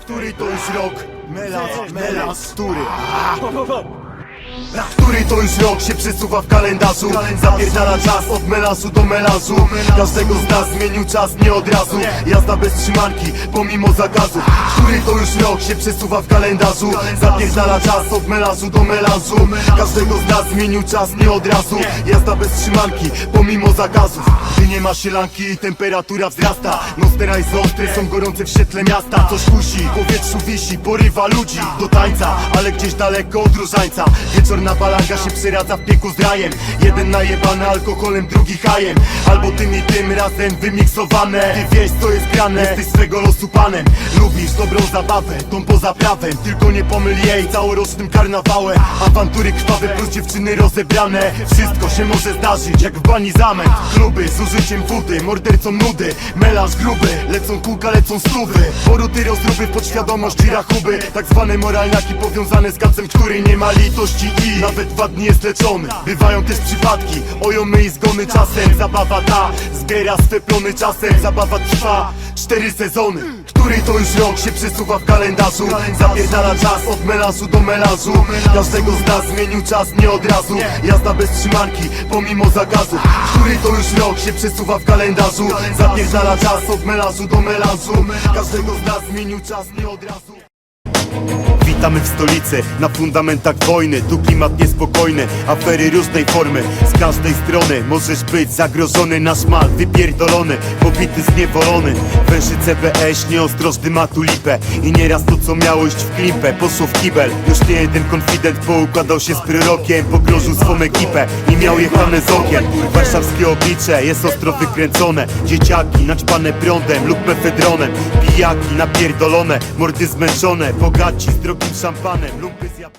Który to już rok? Melas, melas, który? Który to już rok się przesuwa w kalendarzu. Zapierdala czas od melasu do melanżu Każdego z nas zmienił czas nie od razu. Jazda bez trzymanki, pomimo zakazu. Który to już rok się przesuwa w kalendarzu. Zapierdala czas od melanżu do melanżu Każdego z nas zmienił czas nie od razu. Jazda bez trzymanki, pomimo zakazów Gdy nie ma sielanki i temperatura wzrasta. Nostera i ostre są gorące w świetle miasta. Coś kusi, powietrzu wisi, porywa ludzi do tańca. Ale gdzieś daleko od różańca Wieczorna balanga się przeradza w pieku z rajem. Jeden najebany alkoholem, drugi hajem. Albo tym i tym razem wymiksowane. Ty wiesz co jest grane, jesteś swego losu panem. Lubisz dobrą zabawę, tą poza prawem. Tylko nie pomyl jej całorocznym karnawałem. Awantury krwawe plus dziewczyny rozebrane. Wszystko się może zdarzyć jak w bani zamęt Kluby z użyciem wody, mordercą nudy. Melanż gruby, lecą kółka, lecą stówy. Poruty rozruby podświadomość i rachuby. Tak zwane moralniaki powiązane z kacem, który nie ma litości Nawet dwa dni jest leczony. Bywają też przypadki, ojomy i zgony czasem. Zabawa ta zbiera swe plony czasem. Zabawa trwa cztery sezony Który to już rok się przesuwa w kalendarzu. Zapierdala czas od melanżu do melanżu. Każdego z nas zmienił czas nie od razu. Jazda bez trzymanki, pomimo zakazu Który to już rok się przesuwa w kalendarzu. Zapierdala czas od melanżu do melanżu. Każdego z nas zmienił czas nie od razu Witamy w stolicy, na fundamentach wojny. Tu klimat niespokojny, afery różnej formy. Z każdej strony możesz być zagrożony na szmal Wypierdolony, pobity, zniewolony Węży CBS, nieostrożny ma tu lipę I nieraz to co miało iść w klimpę Poszło w kibel, już nie jeden konfident Poukładał się z prorokiem, pogrążył swą ekipę I miał jechane z okien. Warszawskie oblicze jest ostro wykręcone. Dzieciaki naćpane prądem lub mefedronem. Pijaki napierdolone, mordy zmęczone. Bogaci z drogim szampanem, lumpy z jab...